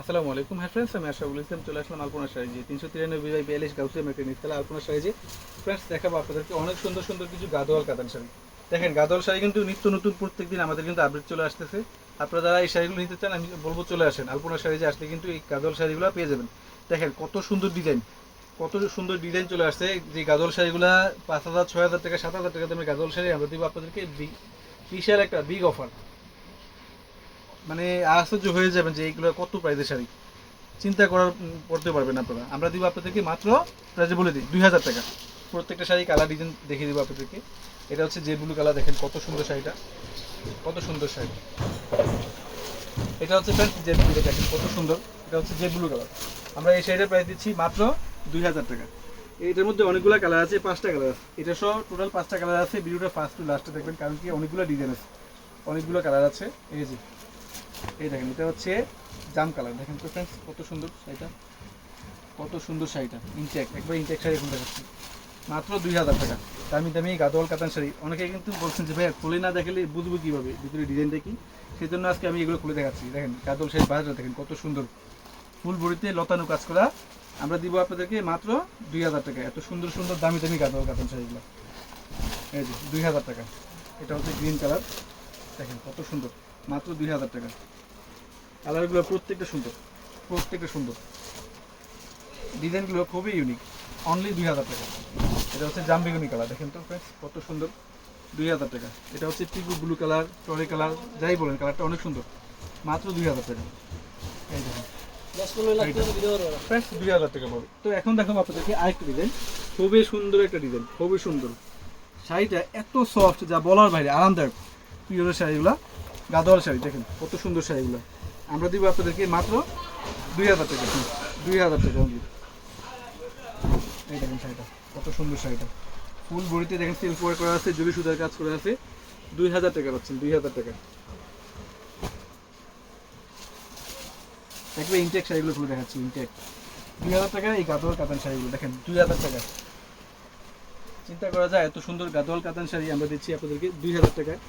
আসসালামু আলাইকুম। হ্যাঁ ফ্রেন্ডস আমি আশাফুল ইসলাম চলে আসলাম আলপনা সাইজে তিনশো তিরানব্বই বাই বিয়াল্লিশ গাউসিয়া মার্কেট নিচতলা আলপনা সাইজে ফ্রেন্ডস দেখাবো আপনাদেরকে অনেক সুন্দর সুন্দর কিছু গাদোয়াল কাতান শাড়ি। দেখেন, গাদোয়াল শাড়ি কিন্তু নিত্য নতুন প্রত্যেকদিন আমাদের কিন্তু আপডেট চলে আসতেছে। আপনারা যারা এই শাড়িগুলো নিতে চান, আমি বলব চলে আসেন। আলপনা শাড়িতে আসলে কিন্তু এই গাদোয়াল শাড়িগুলো পেয়ে যাবেন। দেখেন, কত সুন্দর ডিজাইন কত সুন্দর ডিজাইন চলে আসছে। যে গাদোয়াল শাড়িগুলো পাঁচ হাজার, ছয় হাজার টাকা, সাত হাজার টাকা দামের গাদোয়াল শাড়ি আমরা দিব আপনাদেরকে। বিশাল একটা বিগ অফার মানে আশ্চর্য হয়ে যাবেন যে এইগুলো কত প্রাইসের শাড়ি। চিন্তা করার করতে পারবেন আপনারা। আমরা দিব আপনাদেরকে মাত্র, প্রাইজে বলে দিই, দুই হাজার টাকা। প্রত্যেকটা শাড়ি কালার ডিজাইন দেখিয়ে দেবো আপনাদেরকে। এটা হচ্ছে যে ব্লু কালার, দেখেন কত সুন্দর শাড়িটা। কত সুন্দর শাড়ি। এটা হচ্ছে ফ্রেন্ডস, যে ব্লু, দেখেন কত সুন্দর। এটা হচ্ছে যে ব্লু কালার। আমরা এই শাড়িটা প্রাইস দিচ্ছি মাত্র দুই হাজার টাকা। এইটার মধ্যে অনেকগুলো কালার আছে, পাঁচটা কালার আছে। এটা সহ টোটাল পাঁচটা কালার আছে। ভিডিওটা ফার্স্ট টু লাস্টে দেখবেন, কারণ কি অনেকগুলো ডিজাইন আছে। অনেকগুলো কালার আছে। এই যে এই দেখেন, এটা হচ্ছে জাম কালার। দেখেন তো ফ্রেন্ডস কত সুন্দর শাড়িটা। কত সুন্দর শাড়িটা ইনটেক একবার ইনটেক শাড়ি এখন দেখাচ্ছি। মাত্র দুই হাজার টাকা। দামি দামি গাদোয়াল কাতান শাড়ি। অনেকে কিন্তু বলছেন যে, ভাইয়া, খুলে না দেখালে বুঝব কীভাবে? ভিতরে ডিজাইনটা কি সেই জন্য আজকে আমি এগুলো খুলে দেখাচ্ছি। দেখেন, গাদোয়াল শাড়ি বাজারটা দেখেন, কত সুন্দর। ফুল ভরিতে লতানো কাজ করা। আমরা দিব আপনাদেরকে মাত্র দুই হাজার টাকা। এত সুন্দর সুন্দর দামি দামি গাদোয়াল কাতান শাড়িগুলো। এই যে, দুই হাজার টাকা। এটা হচ্ছে গ্রিন কালার দেখেন, কত সুন্দর। মাত্র দুই হাজার টাকা। কালারগুলো প্রত্যেকটা সুন্দর প্রত্যেকটা সুন্দর। ডিজাইনগুলো খুবই ইউনিক অনলি দুই হাজার টাকা। এটা হচ্ছে জামবেগুনি কালার দেখেন তো friends, কত সুন্দর। দুই হাজার টাকা। এটা হচ্ছে পিকু ব্লু কালার টরে কালার যাই বলেন কালারটা অনেক সুন্দর। মাত্র দুই হাজার টাকা। এই দেখেন। ফ্রেন্ডস দুই হাজার টাকা তো এখন দেখো আপনাদেরকে আরেকটা ডিজাইন খুবই সুন্দর একটা ডিজাইন খুবই সুন্দর। শাড়িটা এত সফট যা বলার বাইরে আরামদায়ক। পিওরের শাড়িগুলো গাদোয়াল শাড়ি দেখেন কত সুন্দর শাড়িগুলো। আমরা দিব আপনাদেরকে মাত্র দুই হাজার টাকা। দুই হাজার টাকা only। এই দেখেন শাড়িটা, কত সুন্দর শাড়িটা। ফুল বড়িতে দেখেন সিল্ক ওয়ার করা আছে জরি সুতার কাজ করা আছে। দুই হাজার টাকা পাচ্ছেন, দুই হাজার টাকা। একবার ইনটেক শাড়িগুলো খুলে দেখাচ্ছি ইনটেক দুই হাজার টাকা এই গাদোয়াল কাতান শাড়িগুলো, দেখেন, দুই হাজার টাকা। চিন্তা করা যায়, এত সুন্দর গাদোয়াল কাতান শাড়ি আমরা দিচ্ছি আপনাদেরকে দুই হাজার টাকায়।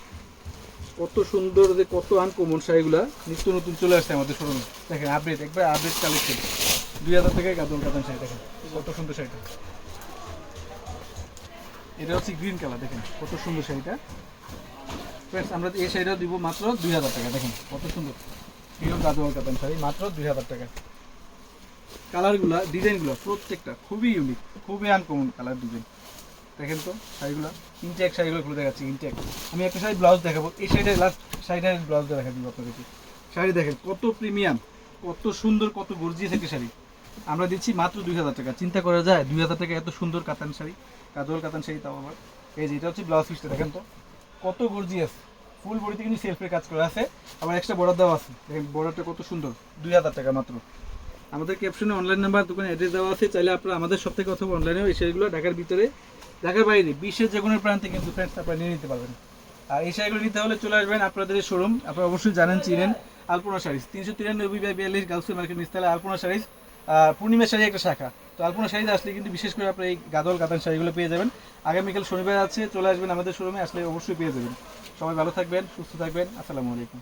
কত সুন্দর যে কত আনকমন শাড়িগুলা নিত্য নতুন চলে আসছে আমাদের শোরুমে দেখেন আপডেট একবার আপডেট কালেকশন দুই হাজার টাকায় গাদোয়াল কাতান শাড়ি দেখেন কত সুন্দর শাড়িটা। এটা হচ্ছে গ্রিন কালার দেখেন কত সুন্দর শাড়িটা। Friends, আমরা এই শাড়িটা দিব মাত্র দুই হাজার টাকা দেখেন কত সুন্দর। প্রিয় গাদোয়াল কাতান শাড়ি মাত্র দুই হাজার টাকা। কালারগুলা ডিজাইনগুলো প্রত্যেকটা খুবই ইউনিক খুবই আনকমন কালার ডিজাইন দেখেন তো শাড়িগুলো। ইনটেক শাড়িগুলো খুলে দেখাচ্ছি ইনটেক আমি একটা শাড়ি ব্লাউজ দেখাবো। এই শাড়িটা লাস্ট শাড়িটার ব্লাউজটা দেখা দিব আপনাদেরকে। শাড়ি দেখেন, কত প্রিমিয়াম কত সুন্দর, কত গর্জিয়াস একটা শাড়ি। আমরা দিচ্ছি মাত্র দুই হাজার টাকা। চিন্তা করা যায়, দুই হাজার টাকা এত সুন্দর কাতান শাড়ি। কাজল কাতান শাড়ি তাও আবার। এই যে, এটা হচ্ছে ব্লাউজ পিসটা দেখেন তো। কত গর্জিয়াস ফুল বডিতে কিন্তু সেলফের কাজ করা আছে। আবার এক্সট্রা বর্ডার দেওয়া আছে। দেখেন বর্ডারটা কত সুন্দর। দুই হাজার টাকা মাত্র। আমাদের ক্যাপশনে অনলাইন নাম্বার দোকানে অ্যাড্রেস দেওয়া আছে। চাইলে আপনারা আমাদের সব থেকে অথবা অনলাইনেও এই শাড়িগুলো ঢাকার ভিতরে ঢাকার বাইরে, বিশ্বের যে কোনো প্রান্তে কিন্তু ফ্রেন্ডস আপনারা নিয়ে নিতে পারবেন। আর এই শাড়িগুলো নিতে হলে চলে আসবেন আপনাদের শোরুম আপনারা অবশ্যই জানেন, চিনেন, আলপনা শাড়িজ। তিনশো তিরানব্বই বাই বিয়াল্লিশ গাউসি মার্কেট নিস্তালে আলপনা শাড়িজ। পূর্ণিমা শাড়ি একটা শাখা। তো আলপনা শাড়িতে আসলে কিন্তু বিশেষ করে আপনার এই গাদল কাতান শাড়িগুলো পেয়ে যাবেন। আগামীকাল শনিবার আছে, চলে আসবেন আমাদের শোরুমে আসলে অবশ্যই পেয়ে যাবেন। সবাই ভালো থাকবেন, সুস্থ থাকবেন। আসসালামু আলাইকুম।